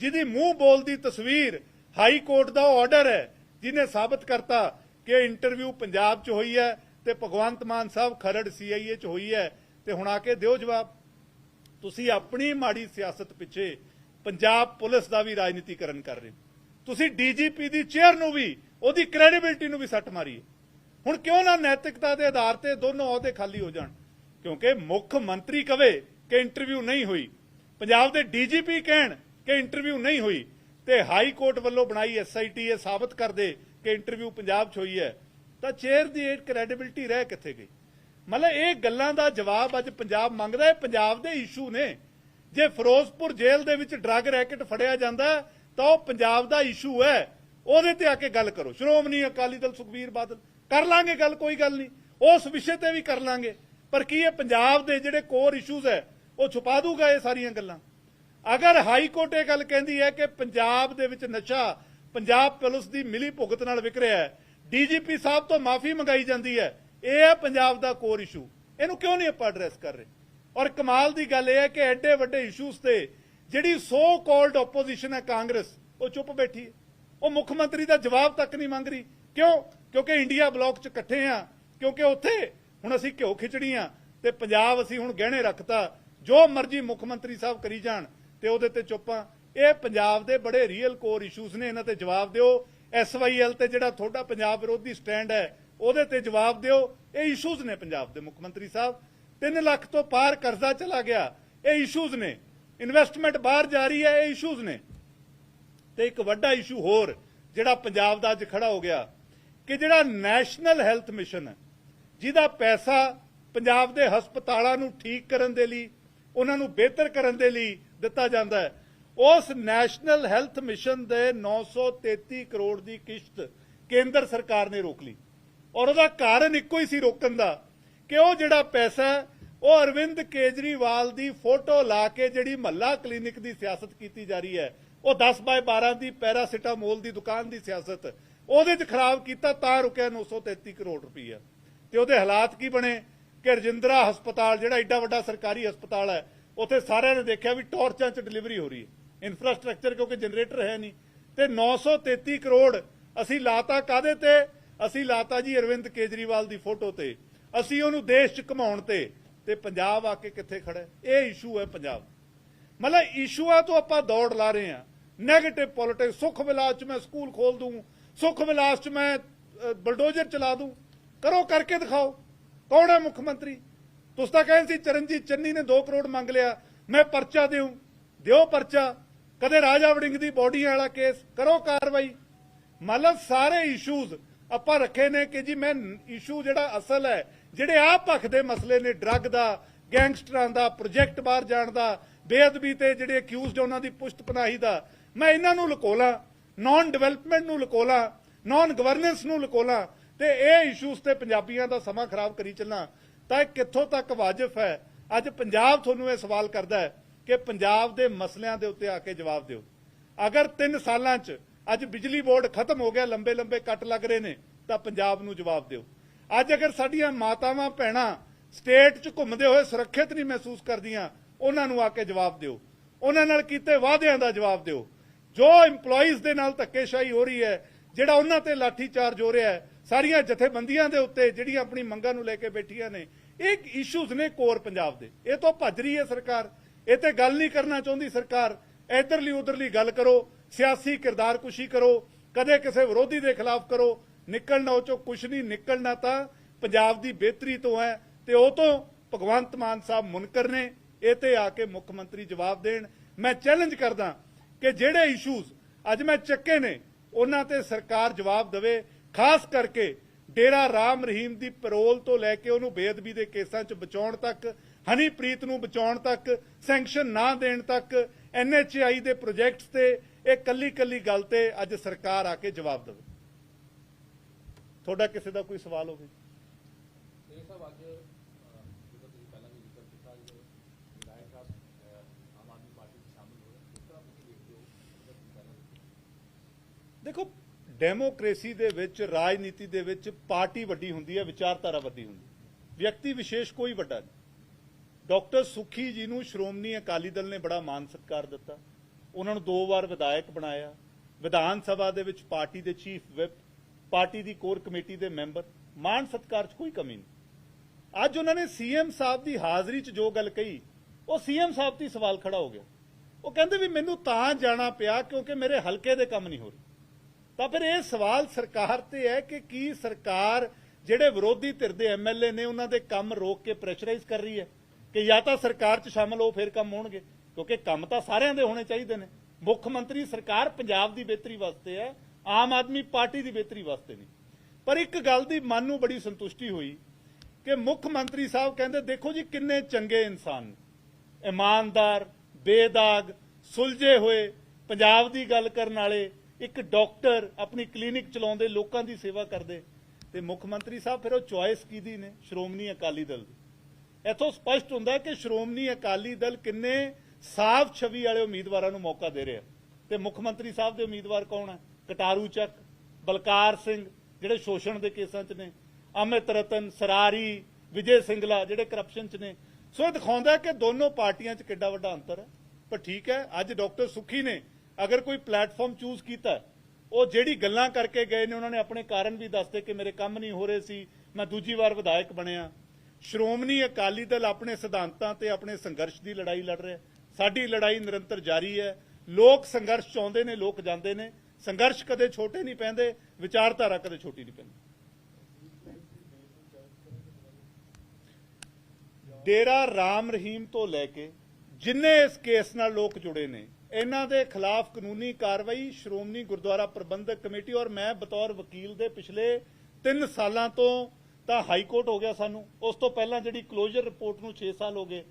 S1: ਜਿਹਦੀ ਮੂੰਹ ਬੋਲਦੀ ਤਸਵੀਰ ਹਾਈ ਕੋਰਟ ਦਾ ਆਰਡਰ ਹੈ, ਜਿਹਨੇ ਸਾਬਤ ਕਰਤਾ ਕਿ ਇੰਟਰਵਿਊ ਪੰਜਾਬ 'ਚ ਹੋਈ ਹੈ ਤੇ ਭਗਵੰਤ ਮਾਨ ਸਾਹਿਬ ਖਰੜ ਸੀਆਈਏ 'ਚ ਹੋਈ ਹੈ ਤੇ ਹੁਣ ਆ ਕੇ ਦਿਓ ਜਵਾਬ। ਤੁਸੀਂ ਆਪਣੀ ਮਾੜੀ ਸਿਆਸਤ ਪਿੱਛੇ ਪੰਜਾਬ ਪੁਲਿਸ ਦਾ ਵੀ ਰਾਜਨੀਤੀਕਰਨ ਕਰ ਰਹੇ ਹੋ। ਤੁਸੀਂ ਡੀਜੀਪੀ ਦੀ ਚੇਅਰ ਨੂੰ ਵੀ, ਉਹਦੀ ਕ੍ਰੈਡੀਬਿਲਟੀ ਨੂੰ ਵੀ ਸੱਟ ਮਾਰੀ ਹੁਣ ਕਿਉਂ ਨਾ ਨੈਤਿਕਤਾ ਦੇ ਆਧਾਰ ਤੇ ਦੋਨੋਂ ਅਹੁਦੇ ਖਾਲੀ ਹੋ ਜਾਣ? ਕਿਉਂਕਿ ਮੁੱਖ ਮੰਤਰੀ ਕਵੇ ਕਿ ਇੰਟਰਵਿਊ ਨਹੀਂ ਹੋਈ। ਪੰਜਾਬ ਦੇ ਡੀਜੀਪੀ ਕਹਿਣ ਕਿ ਇੰਟਰਵਿਊ ਨਹੀਂ ਹੋਈ। ਤੇ ਹਾਈ ਕੋਰਟ ਵੱਲੋਂ ਬਣਾਈ ਐਸਆਈਟੀ ਇਹ ਸਾਬਤ ਕਰ ਦੇ ਕਿ ਇੰਟਰਵਿਊ ਪੰਜਾਬ 'ਚ ਹੋਈ ਹੈ। ਤਾਂ ਚੇਅਰ ਦੀ ਇਹ ਕ੍ਰੈਡੀਬਿਲਟੀ ਰਹਿ ਕਿੱਥੇ ਗਈ? ਮਤਲਬ ਇਹ ਗੱਲਾਂ ਦਾ ਜਵਾਬ ਅੱਜ ਪੰਜਾਬ ਮੰਗਦਾ ਹੈ, ਪੰਜਾਬ ਦੇ ਇਸ਼ੂ ਨੇ। ਜੇ ਫਿਰੋਜ਼ਪੁਰ ਜੇਲ੍ਹ ਦੇ ਵਿੱਚ ਡਰੱਗ ਰੈਕਟ ਫੜਿਆ ਜਾਂਦਾ ਤਾਂ ਉਹ ਪੰਜਾਬ ਦਾ ਇਸ਼ੂ ਹੈ। ਉਹਦੇ ਤੇ ਆ ਕੇ ਗੱਲ ਕਰੋ। ਸ਼੍ਰੋਮਣੀ ਅਕਾਲੀ ਦਲ ਸੁਖਬੀਰ ਬਾਦਲ, ਕਰ ਲਾਂਗੇ ਗੱਲ, ਕੋਈ ਗੱਲ ਨਹੀਂ। ਉਸ ਵਿਸ਼ੇ ਤੇ ਵੀ ਕਰ ਲਾਂਗੇ। ਪਰ ਕੀ ਇਹ ਪੰਜਾਬ ਦੇ ਜਿਹੜੇ ਕੋਰ ਇਸ਼ੂਜ਼ ਹੈ, ਉਹ ਛੁਪਾ ਦੂਗਾ ਇਹ ਸਾਰੀਆਂ ਗੱਲਾਂ? ਅਗਰ ਹਾਈ ਕੋਰਟ ਇਹ ਗੱਲ ਕਹਿੰਦੀ ਹੈ ਕਿ ਪੰਜਾਬ ਦੇ ਵਿੱਚ ਨਸ਼ਾ ਪੰਜਾਬ ਪੁਲਿਸ ਦੀ ਮਿਲੀ ਭੁਗਤ ਨਾਲ ਵਿਕ ਰਿਹਾ ਹੈ ਡੀਜੀਪੀ ਸਾਹਿਬ ਤੋਂ ਮਾਫੀ ਮੰਗਾਈ ਜਾਂਦੀ ਹੈ। ਇਹ ਹੈ ਪੰਜਾਬ ਦਾ ਕੋਰ ਇਸ਼ੂ ਇਹਨੂੰ ਕਿਉਂ ਨਹੀਂ ਆਪਾਂ ਐਡਰੈਸ ਕਰ ਰਹੇ? ਔਰ ਕਮਾਲ ਦੀ ਗੱਲ ਇਹ ਹੈ ਕਿ ਐਡੇ ਵੱਡੇ ਇਸ਼ੂਜ਼ ਤੇ ਜਿਹੜੀ ਸੋ ਕਾਲਡ ਆਪੋਜੀਸ਼ਨ ਹੈ ਕਾਂਗਰਸ, ਉਹ ਚੁੱਪ ਬੈਠੀ ਹੈ। ਉਹ ਮੁੱਖ ਮੰਤਰੀ ਦਾ ਜਵਾਬ ਤੱਕ ਨਹੀਂ ਮੰਗ ਰਹੀ। ਕਿਉਂ? ਕਿਉਂਕਿ ਇੰਡੀਆ ਬਲਾਕ 'ਚ ਇਕੱਠੇ ਆ ਕਿਉਂਕਿ ਉੱਥੇ ਹੁਣ ਅਸੀਂ ਘਿਓ ਖਿਚੜੀਆਂ ਤੇ ਪੰਜਾਬ ਅਸੀਂ ਹੁਣ ਗਹਿਣੇ ਰੱਖਤਾ। ਜੋ ਮਰਜ਼ੀ ਮੁੱਖ ਮੰਤਰੀ ਸਾਹਿਬ ਕਰੀ ਜਾਣ ਤੇ ਉਹਦੇ ਤੇ ਚੁੱਪਾਂ ਇਹ ਪੰਜਾਬ ਦੇ ਬੜੇ ਰੀਅਲ ਕੋਰ ਇਸ਼ੂਜ਼ ਨੇ। ਇਹਨਾਂ ਤੇ ਜਵਾਬ ਦਿਓ। ਐਸਵਾਈਐਲ ਤੇ ਜਿਹੜਾ ਤੁਹਾਡਾ ਪੰਜਾਬ ਵਿਰੋਧੀ ਸਟੈਂਡ ਹੈ, ਉਹਦੇ ਤੇ ਜਵਾਬ ਦਿਓ। ਇਹ ਇਸ਼ੂਜ਼ ਨੇ ਪੰਜਾਬ ਦੇ ਮੁੱਖ ਮੰਤਰੀ ਸਾਹਿਬ। 3 ਲੱਖ ਤੋਂ ਪਾਰ ਕਰਜ਼ਾ ਚਲਾ ਗਿਆ। ਇਹ ਇਸ਼ੂਜ਼ ਨੇ। ਇਨਵੈਸਟਮੈਂਟ ਬਾਹਰ ਜਾ ਰਹੀ ਹੈ, ਇਹ ਇਸ਼ੂਜ਼ ਨੇ। ਤੇ ਇੱਕ ਵੱਡਾ ਇਸ਼ੂ ਹੋਰ, ਜਿਹੜਾ ਪੰਜਾਬ ਦਾ ਅੱਜ ਖੜਾ ਹੋ ਗਿਆ, ਕਿ ਜਿਹੜਾ ਨੈਸ਼ਨਲ ਹੈਲਥ ਮਿਸ਼ਨ ਹੈ, ਜਿਹਦਾ ਪੈਸਾ ਪੰਜਾਬ ਦੇ ਹਸਪਤਾਲਾਂ ਨੂੰ ਠੀਕ ਕਰਨ ਦੇ ਲਈ, ਉਹਨਾਂ ਨੂੰ ਬਿਹਤਰ ਕਰਨ ਦੇ ਲਈ ਦਿੱਤਾ ਜਾਂਦਾ ਹੈ ਉਸ ਨੈਸ਼ਨਲ ਹੈਲਥ ਮਿਸ਼ਨ ਦੇ 933 ਕਰੋੜ ਦੀ ਕਿਸ਼ਤ ਕੇਂਦਰ ਸਰਕਾਰ ਨੇ ਰੋਕ ਲਈ। ਔਰ ਉਹਦਾ ਕਾਰਨ ਇੱਕੋ ਹੀ ਸੀ ਰੋਕਣ ਦਾ ਕਿ ਉਹ ਜਿਹੜਾ ਪੈਸਾ ਉਹ ਅਰਵਿੰਦ ਕੇਜਰੀਵਾਲ ਦੀ ਫੋਟੋ ਲਾ ਕੇ ਜਿਹੜੀ ਮਹੱਲਾ ਕਲੀਨਿਕ ਦੀ ਸਿਆਸਤ ਕੀਤੀ ਜਾ ਰਹੀ ਹੈ, ਉਹ 10 ਬਾਏ 12 ਦੀ ਪੈਰਾਸੀਟਾਮੋਲ ਦੀ ਦੁਕਾਨ ਦੀ ਸਿਆਸਤ, ਉਹਦੇ 'ਚ ਖਰਾਬ ਕੀਤਾ ਤਾਂ ਰੁਕਿਆ 933 ਕਰੋੜ ਰੁਪਈਆ। ਤੇ ਉਹਦੇ ਹਾਲਾਤ ਕੀ ਬਣੇ? ਕਿ ਰਜਿੰਦਰਾ ਹਸਪਤਾਲ, ਜਿਹੜਾ ਏਡਾ ਵੱਡਾ ਸਰਕਾਰੀ ਹਸਪਤਾਲ ਹੈ, ਉੱਥੇ ਸਾਰਿਆਂ ਨੇ ਦੇਖਿਆ ਵੀ ਟਾਰਚਾਂ 'ਚ ਡਿਲੀਵਰੀ ਹੋ ਰਹੀ ਹੈ। ਇਨਫਰਾਸਟ੍ਰਕਚਰ ਕਿਉਂਕਿ ਜਨਰੇਟਰ ਹੈ ਨਹੀਂ। ਤੇ 933 ਕਰੋੜ ਅਸੀਂ ਲਾਤਾ ਕਾਦੇ ਤੇ? ਅਸੀਂ ਲਾਤਾ ਜੀ ਅਰਵਿੰਦ ਕੇਜਰੀਵਾਲ ਦੀ ਫੋਟੋ ਤੇ। ਅਸੀਂ ਉਹਨੂੰ ਦੇਸ਼ 'ਚ ਘਮਾਉਣ ਤੇ। ਤੇ ਪੰਜਾਬ ਆ ਕੇ ਕਿੱਥੇ ਖੜਾ ਇਹ ਇਸ਼ੂ ਹੈ ਪੰਜਾਬ। ਮਤਲਬ ਇਸ਼ੂਆਂ ਤੋਂ ਆਪਾਂ ਦੌੜ ਲਾ ਰਹੇ ਹਾਂ। 네ਗੇਟਿਵ ਪੋਲਿਟਿਕਸ ਸੁਖ ਵਿਲਾਸ 'ਚ ਮੈਂ ਸਕੂਲ ਖੋਲ ਦੂੰ। ਸੁਖ ਵਿਲਾਸ 'ਚ ਮੈਂ ਬਲਡੋਜ਼ਰ ਚਲਾ ਦੂੰ। ਕਰੋ, ਕਰਕੇ ਦਿਖਾਓ। ਕੌਣ ਹੈ ਮੁੱਖ ਮੰਤਰੀ? ਤੁਸੀਂ ਤਾਂ ਕਹਿੰਦੇ ਸੀ ਚਰਨਜੀਤ ਚੰਨੀ ਨੇ 2 ਕਰੋੜ ਮੰਗ ਲਿਆ। ਮੈਂ ਪਰਚਾ ਦਿਉ ਦਿਓ ਪਰਚਾ। ਕਦੇ ਰਾਜਾ ਵੜਿੰਗ ਦੀ ਬੋਡੀ ਵਾਲਾ ਕੇਸ, ਕਰੋ ਕਾਰਵਾਈ। ਮਤਲਬ ਸਾਰੇ ਇਸ਼ੂਜ਼ ਆਪਾਂ ਰੱਖੇ ਨੇ ਕਿ ਜੀ ਮੈਂ ਇਸ਼ੂ ਜਿਹੜਾ ਅਸਲ ਹੈ, ਜਿਹੜੇ ਆਪ ਪੱਖ ਦੇ ਮਸਲੇ ਨੇ ਡਰੱਗ ਦਾ ਗੈਂਗਸਟਰਾਂ ਦਾ ਪ੍ਰੋਜੈਕਟ ਬਾਹਰ ਜਾਣ ਦਾ, ਬੇਅਦਬੀ ਤੇ ਜਿਹੜੇ ਅਕਿਊਜ਼ਡ ਉਹਨਾਂ ਦੀ ਪੁਸ਼ਤ ਪਨਾਹੀ ਦਾ, ਮੈਂ ਇਹਨਾਂ ਨੂੰ ਲਕੋਲਾਂ ਨਾਨ ਡਿਵੈਲਪਮੈਂਟ ਨੂੰ ਲਕੋਲਾਂ ਨਾਨ ਗਵਰਨੈਂਸ ਨੂੰ ਲਕੋਲਾਂ ਤੇ ਇਹ ਇਸ਼ੂਜ਼ ਤੇ ਪੰਜਾਬੀਆਂ ਦਾ ਸਮਾਂ ਖਰਾਬ ਕਰੀ ਚੱਲਾਂ ਤਾਂ ਇਹ ਕਿੱਥੋਂ ਤੱਕ ਵਾਜਬ ਹੈ? ਅੱਜ ਪੰਜਾਬ ਤੁਹਾਨੂੰ ਇਹ ਸਵਾਲ ਕਰਦਾ ਹੈ ਕਿ ਪੰਜਾਬ ਦੇ ਮਸਲਿਆਂ ਦੇ ਉੱਤੇ ਆ ਕੇ ਜਵਾਬ ਦਿਓ। ਅਗਰ 3 ਸਾਲਾਂ 'ਚ ਅੱਜ ਬਿਜਲੀ ਬੋਰਡ ਖਤਮ ਹੋ ਗਿਆ ਲੰਬੇ ਲੰਬੇ ਕੱਟ ਲੱਗ ਰਹੇ ਨੇ, ਤਾਂ ਪੰਜਾਬ ਨੂੰ ਜਵਾਬ ਦਿਓ। ਅੱਜ ਅਗਰ ਸਾਡੀਆਂ ਮਾਤਾਵਾਂ, ਭੈਣਾਂ ਸਟੇਟ 'ਚ ਘੁੰਮਦੇ ਹੋਏ ਸੁਰੱਖਿਅਤ ਨਹੀਂ ਮਹਿਸੂਸ ਕਰਦੀਆਂ, ਉਹਨਾਂ ਨੂੰ ਆ ਕੇ ਜਵਾਬ ਦਿਓ। ਉਹਨਾਂ ਨਾਲ ਕੀਤੇ ਵਾਅਦਿਆਂ ਦਾ ਜਵਾਬ ਦਿਓ। ਜੋ EMPLOYEES ਦੇ ਨਾਲ ਧੱਕੇਸ਼ਾਹੀ ਹੋ ਰਹੀ ਹੈ, ਜਿਹੜਾ ਉਹਨਾਂ ਤੇ ਲਾਠੀਚਾਰਜ ਹੋ ਰਿਹਾ ਹੈ, ਸਾਰੀਆਂ ਜਥੇਬੰਦੀਆਂ ਦੇ ਉੱਤੇ ਜਿਹੜੀਆਂ ਆਪਣੀ ਮੰਗਾਂ ਨੂੰ ਲੈ ਕੇ ਬੈਠੀਆਂ ਨੇ, ਇਹ ਇਸ਼ੂਜ਼ ਨੇ ਕੋਰ ਪੰਜਾਬ ਦੇ। ਇਹ ਤੋਂ ਭੱਜ ਰਹੀ ਹੈ ਸਰਕਾਰ। ਇਹ ਤੇ ਗੱਲ ਨਹੀਂ ਕਰਨਾ ਚਾਹੁੰਦੀ ਸਰਕਾਰ। ਇਧਰਲੀ ਉਧਰਲੀ ਗੱਲ ਕਰੋ, ਸਿਆਸੀ ਕਿਰਦਾਰ ਕੁਸ਼ੀ ਕਰੋ, ਕਦੇ ਕਿਸੇ ਵਿਰੋਧੀ ਦੇ ਖਿਲਾਫ ਕਰੋ, ਨਿਕਲਣਾ ਉਹ ਚੋਂ ਕੁਝ ਨਹੀਂ, ਨਿਕਲਣਾ ਤਾਂ ਪੰਜਾਬ ਦੀ ਬਿਹਤਰੀ ਤੋਂ ਹੈ ਤੇ ਉਹ ਤੋਂ ਭਗਵੰਤ ਮਾਨ ਸਾਹਿਬ ਮੁਨਕਰ ਨੇ, ਇਹ ਤੇ ਆ ਕੇ ਮੁੱਖ ਮੰਤਰੀ ਜਵਾਬ ਦੇਣ। ਮੈਂ ਚੈਲੰਜ ਕਰਦਾ ਕਿ ਜਿਹੜੇ ਇਸ਼ੂਜ਼ ਅੱਜ ਮੈਂ ਚੱਕੇ ਨੇ, ਉਹਨਾਂ ਤੇ ਸਰਕਾਰ ਜਵਾਬ ਦੇਵੇ, ਖਾਸ ਕਰਕੇ ਡੇਰਾ ਰਾਮ ਰਹੀਮ ਦੀ ਪੈਰੋਲ ਤੋਂ ਲੈ ਕੇ ਉਹਨੂੰ ਬੇਅਦਬੀ ਦੇ ਕੇਸਾਂ 'ਚ ਬਚਾਉਣ ਤੱਕ ਹਨੀਪ੍ਰੀਤ ਨੂੰ ਬਚਾਉਣ ਤੱਕ ਸੈਂਕਸ਼ਨ ਨਾ ਦੇਣ ਤੱਕ ਐਨਐਚਆਈ ਦੇ ਪ੍ਰੋਜੈਕਟਸ ਤੇ ਇਹ ਕੱਲੀ ਕੱਲੀ ਗੱਲ ਤੇ ਅੱਜ ਸਰਕਾਰ ਆ ਕੇ ਜਵਾਬ ਦੇਵੇ। ਤੁਹਾਡਾ ਕਿਸੇ ਦਾ ਕੋਈ ਸਵਾਲ ਹੋਵੇ?
S2: ਇਹ ਸਭ ਅੱਜ
S1: ਦੇਖੋ ਡੈਮੋਕ੍ਰੇਸੀ ਦੇ ਵਿੱਚ ਰਾਜਨੀਤੀ ਦੇ ਵਿੱਚ ਪਾਰਟੀ ਵੱਡੀ ਹੁੰਦੀ ਹੈ ਵਿਚਾਰਧਾਰਾ ਵੱਡੀ ਹੁੰਦੀ ਹੈ। ਵਿਅਕਤੀ ਵਿਸ਼ੇਸ਼ ਕੋਈ ਵੱਡਾ ਨਹੀਂ। ਡਾਕਟਰ ਸੁਖੀ ਜੀ ਨੂੰ ਸ਼੍ਰੋਮਣੀ ਅਕਾਲੀ ਦਲ ਨੇ ਬੜਾ ਮਾਨ ਸਤਿਕਾਰ ਦਿੱਤਾ। ਉਹਨਾਂ ਨੂੰ ਦੋ ਵਾਰ ਵਿਧਾਇਕ ਬਣਾਇਆ। ਵਿਧਾਨ ਸਭਾ ਦੇ ਵਿੱਚ ਪਾਰਟੀ ਦੇ ਚੀਫ ਵਿਪ, ਪਾਰਟੀ ਦੀ ਕੋਰ ਕਮੇਟੀ ਦੇ ਮੈਂਬਰ। ਮਾਨ ਸਤਿਕਾਰ 'ਚ ਕੋਈ ਕਮੀ ਨਹੀਂ। ਅੱਜ ਉਹਨਾਂ ਨੇ ਸੀਐਮ ਸਾਹਿਬ ਦੀ ਹਾਜ਼ਰੀ 'ਚ ਜੋ ਗੱਲ ਕਹੀ, ਉਹ ਸੀਐਮ ਸਾਹਿਬ ਤੇ ਹੀ ਸਵਾਲ ਖੜਾ ਹੋ ਗਿਆ। ਉਹ ਕਹਿੰਦੇ ਵੀ ਮੈਨੂੰ ਤਾਂ ਜਾਣਾ ਪਿਆ ਕਿਉਂਕਿ ਮੇਰੇ ਹਲਕੇ ਦੇ ਕੰਮ ਨਹੀਂ ਹੋ ਰਹੇ। ਤਾਂ ਫਿਰ ਇਹ ਸਵਾਲ ਸਰਕਾਰ ਤੇ ਹੈ ਕਿ ਕੀ ਸਰਕਾਰ ਜਿਹੜੇ ਵਿਰੋਧੀ ਧਿਰ ਦੇ ਐਮਐਲਏ ਨੇ ਉਹਨਾਂ ਦੇ ਕੰਮ ਰੋਕ ਕੇ ਪ੍ਰੈਸ਼ਰਾਈਜ਼ ਕਰ ਰਹੀ ਹੈ? ਕਿ ਜਾਂ ਤਾਂ ਸਰਕਾਰ 'ਚ ਸ਼ਾਮਲ ਹੋ, ਫਿਰ ਕੰਮ ਹੋਣਗੇ। ਕਿਉਂਕਿ ਕੰਮ ਤਾਂ ਸਾਰਿਆਂ ਦੇ ਹੋਣੇ ਚਾਹੀਦੇ ਨੇ। ਮੁੱਖ ਮੰਤਰੀ ਸਰਕਾਰ ਪੰਜਾਬ ਦੀ ਬਿਹਤਰੀ ਵਾਸਤੇ ਹੈ, ਆਮ ਆਦਮੀ ਪਾਰਟੀ ਦੀ ਬਿਹਤਰੀ ਵਾਸਤੇ ਨਹੀਂ। ਪਰ ਇੱਕ ਗੱਲ ਦੀ ਮਨ ਨੂੰ ਬੜੀ ਸੰਤੁਸ਼ਟੀ ਹੋਈ ਕਿ ਮੁੱਖ ਮੰਤਰੀ ਸਾਹਿਬ ਕਹਿੰਦੇ, ਦੇਖੋ ਜੀ ਕਿੰਨੇ ਚੰਗੇ ਇਨਸਾਨ ਨੇ। ਇਮਾਨਦਾਰ, ਬੇਦਾਗ, ਸੁਲਝੇ ਹੋਏ, ਪੰਜਾਬ ਦੀ ਗੱਲ ਕਰਨ ਵਾਲੇ, ਇੱਕ ਡਾਕਟਰ ਆਪਣੀ ਕਲੀਨਿਕ ਚਲਾਉਂਦੇ, ਲੋਕਾਂ ਦੀ ਸੇਵਾ ਕਰਦੇ। ਤੇ ਮੁੱਖ ਮੰਤਰੀ ਸਾਹਿਬ ਫਿਰ ਉਹ ਚੁਆਇਸ ਕੀਦੀ ਨੇ, ਸ਼੍ਰੋਮਣੀ ਅਕਾਲੀ ਦਲ ਦੀ। ਇੱਥੋਂ ਸਪਸ਼ਟ ਹੁੰਦਾ ਕਿ ਸ਼੍ਰੋਮਣੀ ਅਕਾਲੀ ਦਲ ਕਿੰਨੇ ਸਾਫ਼ ਛਵੀ ਵਾਲੇ ਉਮੀਦਵਾਰਾਂ ਨੂੰ ਮੌਕਾ ਦੇ ਰਿਹਾ। ਤੇ ਮੁੱਖ ਮੰਤਰੀ ਸਾਹਿਬ ਦੇ ਉਮੀਦਵਾਰ ਕੌਣ ਹੈ ਕਟਾਰੂ ਚੱਕ, ਬਲਕਾਰ ਸਿੰਘ, ਜਿਹੜੇ ਸ਼ੋਸ਼ਣ ਦੇ ਕੇਸਾਂ 'ਚ ਨੇ, ਅਮਿਤ ਰਤਨ, ਸਰਾਰੀ, ਵਿਜੇ ਸਿੰਗਲਾ, ਜਿਹੜੇ ਕਰਪਸ਼ਨ 'ਚ ਨੇ। ਸੋ ਇਹ ਦਿਖਾਉਂਦਾ ਕਿ ਦੋਨੋਂ ਪਾਰਟੀਆਂ 'ਚ ਕਿੱਡਾ ਵੱਡਾ ਅੰਤਰ ਹੈ। ਪਰ ਠੀਕ ਹੈ, ਅੱਜ ਡਾਕਟਰ ਸੁਖੀ ਨੇ ਅਗਰ ਕੋਈ ਪਲੇਟਫਾਰਮ ਚੂਜ਼ ਕੀਤਾ, ਉਹ ਜਿਹੜੀ ਗੱਲਾਂ ਕਰਕੇ ਗਏ ਨੇ, ਉਹਨਾਂ ਨੇ ਆਪਣੇ ਕਾਰਨ ਵੀ ਦੱਸਦੇ ਕਿ ਮੇਰੇ ਕੰਮ ਨਹੀਂ ਹੋ ਰਹੇ ਸੀ, ਮੈਂ ਦੂਜੀ ਵਾਰ ਵਿਧਾਇਕ ਬਣਿਆ। ਸ਼੍ਰੋਮਣੀ ਅਕਾਲੀ ਦਲ ਆਪਣੇ ਸਿਧਾਂਤਾਂ ਤੇ ਆਪਣੇ ਸੰਘਰਸ਼ ਦੀ ਲੜਾਈ ਲੜ ਰਿਹਾ ਸਾਡੀ ਲੜਾਈ ਨਿਰੰਤਰ ਜਾਰੀ ਹੈ। ਲੋਕ ਸੰਘਰਸ਼ ਚਾਹੁੰਦੇ ਨੇ, ਲੋਕ ਜਾਂਦੇ ਨੇ। ਸੰਘਰਸ਼ ਕਦੇ ਛੋਟੇ ਨਹੀਂ ਪੈਂਦੇ, ਵਿਚਾਰਧਾਰਾ ਕਦੇ ਛੋਟੀ ਨਹੀਂ ਪੈਂਦੀ। ਡੇਰਾ ਰਾਮ ਰਹੀਮ ਤੋਂ ਲੈ ਕੇ ਜਿੰਨੇ ਇਸ ਕੇਸ ਨਾਲ ਲੋਕ ਜੁੜੇ ਨੇ, ਇਹਨਾਂ ਦੇ ਖਿਲਾਫ ਕਾਨੂੰਨੀ ਕਾਰਵਾਈ ਸ਼੍ਰੋਮਣੀ ਗੁਰਦੁਆਰਾ ਪ੍ਰਬੰਧਕ ਕਮੇਟੀ ਔਰ ਮੈਂ ਬਤੌਰ ਵਕੀਲ ਦੇ ਪਿਛਲੇ 3 ਸਾਲਾਂ ਤੋਂ ਤਾਂ ਹਾਈ ਕੋਰਟ ਹੋ ਗਿਆ ਸਾਨੂੰ। ਉਸ ਤੋਂ ਪਹਿਲਾਂ ਜਿਹੜੀ ਕਲੋਜ਼ਰ ਰਿਪੋਰਟ ਨੂੰ 6 ਸਾਲ ਹੋ ਗਏ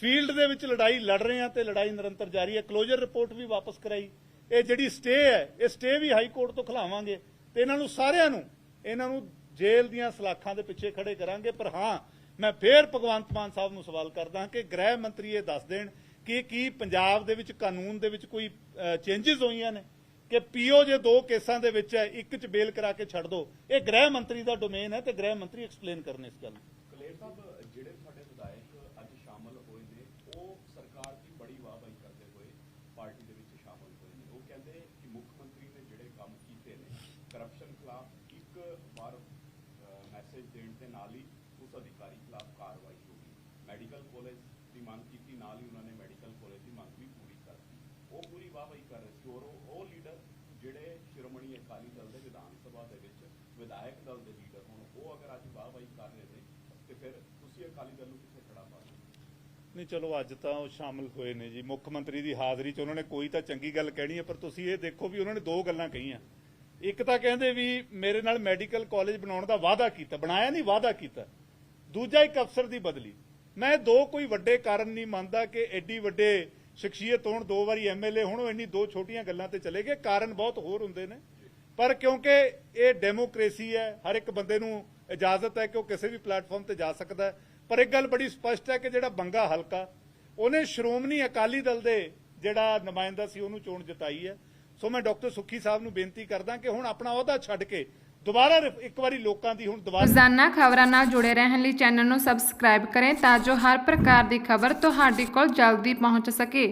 S1: ਫੀਲਡ ਦੇ ਵਿੱਚ ਲੜਾਈ ਲੜ ਰਹੇ ਆ ਤੇ ਲੜਾਈ ਨਿਰੰਤਰ ਜਾਰੀ ਹੈ। ਕਲੋਜ਼ਰ ਰਿਪੋਰਟ ਵੀ ਵਾਪਸ ਕਰਾਈ। ਇਹ ਜਿਹੜੀ ਸਟੇ ਹੈ, ਇਹ ਸਟੇ ਵੀ ਹਾਈ ਕੋਰਟ ਤੋਂ ਖਿਲਾਵਾਂਗੇ ਤੇ ਇਹਨਾਂ ਨੂੰ ਸਾਰਿਆਂ ਨੂੰ, ਇਹਨਾਂ ਨੂੰ ਜੇਲ੍ਹ ਦੀਆਂ ਸਲਾਖਾਂ ਦੇ ਪਿੱਛੇ ਖੜੇ ਕਰਾਂਗੇ। ਪਰ ਹਾਂ, ਮੈਂ ਫੇਰ ਭਗਵੰਤ ਮਾਨ ਸਾਹਿਬ ਨੂੰ ਸਵਾਲ ਕਰਦਾ ਕਿ ਗ੍ਰਹਿ ਮੰਤਰੀ ਇਹ ਦੱਸ ਦੇਣ ਕਿ ਕੀ ਪੰਜਾਬ ਦੇ ਵਿੱਚ ਕਾਨੂੰਨ ਦੇ ਵਿੱਚ ਕੋਈ ਚੇਂਜਸ ਹੋਈਆਂ ਨੇ? ਕਿ ਪੀਓ ਜੇ ਦੋ ਕੇਸਾਂ ਦੇ ਵਿੱਚ ਹੈ, ਇੱਕ ਚ ਬੇਲ ਕਰਾ ਕੇ ਛੱਡ ਦੋ। ਇਹ ਗ੍ਰਹਿ ਮੰਤਰੀ ਦਾ ਡੋਮੇਨ ਹੈ ਤੇ ਗ੍ਰਹਿ ਮੰਤਰੀ ਐਕਸਪਲੇਨ ਕਰਨ ਇਸ ਗੱਲ
S2: ਕਲੇਰ ਸਾਹਿਬ, ਜਿਹੜੇ ਸਾਡੇ ਵਿਧਾਇਕ ਅੱਜ ਸ਼ਾਮਲ ਹੋਏ ਨੇ, ਉਹ ਸਰਕਾਰ ਦੀ ਬੜੀ ਵਾਹਵਾਹੀ ਕਰਦੇ ਹੋਏ ਪਾਰਟੀ ਦੇ ਵਿੱਚ ਸ਼ਾਮਲ ਹੋਏ ਨੇ। ਉਹ ਕਹਿੰਦੇ ਕਿ ਮੁੱਖ ਮੰਤਰੀ ਨੇ ਜਿਹੜੇ ਕੰਮ ਕੀਤੇ ਨੇ ਕਰਪਸ਼ਨ ਖਿਲਾਫ ਇੱਕ ਵਾਰ ਮੈਸੇਜ ਦੇਣ ਦੇ ਨਾਲ ਹੀ ਉਸ ਅਧਿਕਾਰੀ ਖਿਲਾਫ ਕਾਰਵਾਈ ਹੋਗੀ ਮੈਡੀਕਲ ਕਾਲਜ ਦੀ ਮੰਗ ਕੀਤੀ, ਨਾਲ ਹੀ ਉਹਨਾਂ ਨੇ ਮੈਡੀਕਲ ਕਾਲਜ ਦੀ ਮੰਗ ਵੀ ਪੂਰੀ ਕਰਤੀ। ਉਹ ਪੂਰੀ ਵਾਹਵਾਹੀ ਕਰ ਰਹੇ ਸੀ ਔਰ ਉਹ ਉਹ ਲੀਡਰ ਜਿਹੜੇ ਸ਼੍ਰੋਮਣੀ ਅਕਾਲੀ ਦਲ ਦੇ ਵਿਧਾਨ ਸਭਾ ਦੇ ਵਿੱਚ ਵਿਧਾਇਕ ਦਲ ਦੇ ਲੀਡਰ ਹੋਣ ਉਹ ਅਗਰ ਅੱਜ ਵਾਹਵਾਹੀ ਕਰ ਰਹੇ ਨੇ ਤੇ ਫਿਰ ਤੁਸੀਂ ਅਕਾਲੀ ਦਲ ਨੂੰ ਕਿੱਥੇ ਖੜਾ ਪਾ
S1: ਨਹੀਂ, ਚਲੋ, ਅੱਜ ਤਾਂ ਉਹ ਸ਼ਾਮਲ ਹੋਏ ਨੇ ਜੀ। ਮੁੱਖ ਮੰਤਰੀ ਦੀ ਹਾਜ਼ਰੀ 'ਚ ਉਹਨਾਂ ਨੇ ਕੋਈ ਤਾਂ ਚੰਗੀ ਗੱਲ ਕਹਿਣੀ ਹੈ, ਪਰ ਤੁਸੀਂ ਇਹ ਦੇਖੋ ਵੀ ਉਹਨਾਂ ਨੇ ਦੋ ਗੱਲਾਂ ਕਹੀਆਂ। ਇੱਕ ਤਾਂ ਕਹਿੰਦੇ ਵੀ ਮੇਰੇ ਨਾਲ ਮੈਡੀਕਲ ਕਾਲਜ ਬਣਾਉਣ ਦਾ ਵਾਅਦਾ ਕੀਤਾ, ਬਣਾਇਆ ਨਹੀਂ, ਵਾਅਦਾ ਕੀਤਾ। ਦੂਜਾ ਇੱਕ ਅਫਸਰ ਦੀ ਬਦਲੀ। ਮੈਂ ਦੋ ਕੋਈ ਵੱਡੇ ਕਾਰਨ ਨਹੀਂ ਮੰਨਦਾ ਕਿ ਐਡੀ ਵੱਡੇ ਸ਼ਖਸੀਅਤ ਹੋਣ, ਦੋ ਵਾਰੀ ਐਮਐਲਏ ਹੋਣ, ਉਹ ਇੰਨੀ ਦੋ ਛੋਟੀਆਂ ਗੱਲਾਂ ਤੇ ਚਲੇ ਗਏ। ਕਾਰਨ ਬਹੁਤ ਹੋਰ ਹੁੰਦੇ ਨੇ। ਪਰ ਕਿਉਂਕਿ ਇਹ ਡੈਮੋਕ੍ਰੇਸੀ ਹੈ, ਹਰ ਇੱਕ ਬੰਦੇ ਨੂੰ ਇਜਾਜ਼ਤ ਹੈ ਕਿ ਉਹ ਕਿਸੇ ਵੀ ਪਲੇਟਫਾਰਮ ਤੇ ਜਾ ਸਕਦਾ ਹੈ। ਪਰ ਇੱਕ ਗੱਲ ਬੜੀ ਸਪਸ਼ਟ ਹੈ ਕਿ ਜਿਹੜਾ ਬੰਗਾ ਹਲਕਾ, ਉਹਨੇ ਸ਼੍ਰੋਮਣੀ ਅਕਾਲੀ ਦਲ ਦੇ ਜਿਹੜਾ ਨੁਮਾਇੰਦਾ ਸੀ, ਉਹਨੂੰ ਚੋਣ ਜਿਤਾਈ ਹੈ। ਸੋ ਮੈਂ ਡਾਕਟਰ ਸੁੱਖੀ ਸਾਹਿਬ ਨੂੰ ਬੇਨਤੀ ਕਰਦਾ ਕਿ ਹੁਣ ਆਪਣਾ ਅਹੁਦਾ ਛੱਡ ਕੇ ਦੁਬਾਰਾ ਰਿਫ- ਇੱਕ ਵਾਰੀ ਲੋਕਾਂ ਦੀ ਹੁਣ ਦੁਬਾਰਾ
S3: ਰੋਜ਼ਾਨਾ ਖਬਰਾਂ ਨਾਲ ਜੁੜੇ ਰਹਿਣ ਲਈ ਚੈਨਲ ਨੂੰ ਸਬਸਕ੍ਰਾਈਬ ਕरें ਤਾਂ ਜੋ ਹਰ ਪ੍ਰਕਾਰ ਦੀ ਖਬਰ ਤੁਹਾਡੇ ਕੋਲ ਜਲਦੀ ਪਹੁੰਚ ਸਕੇ।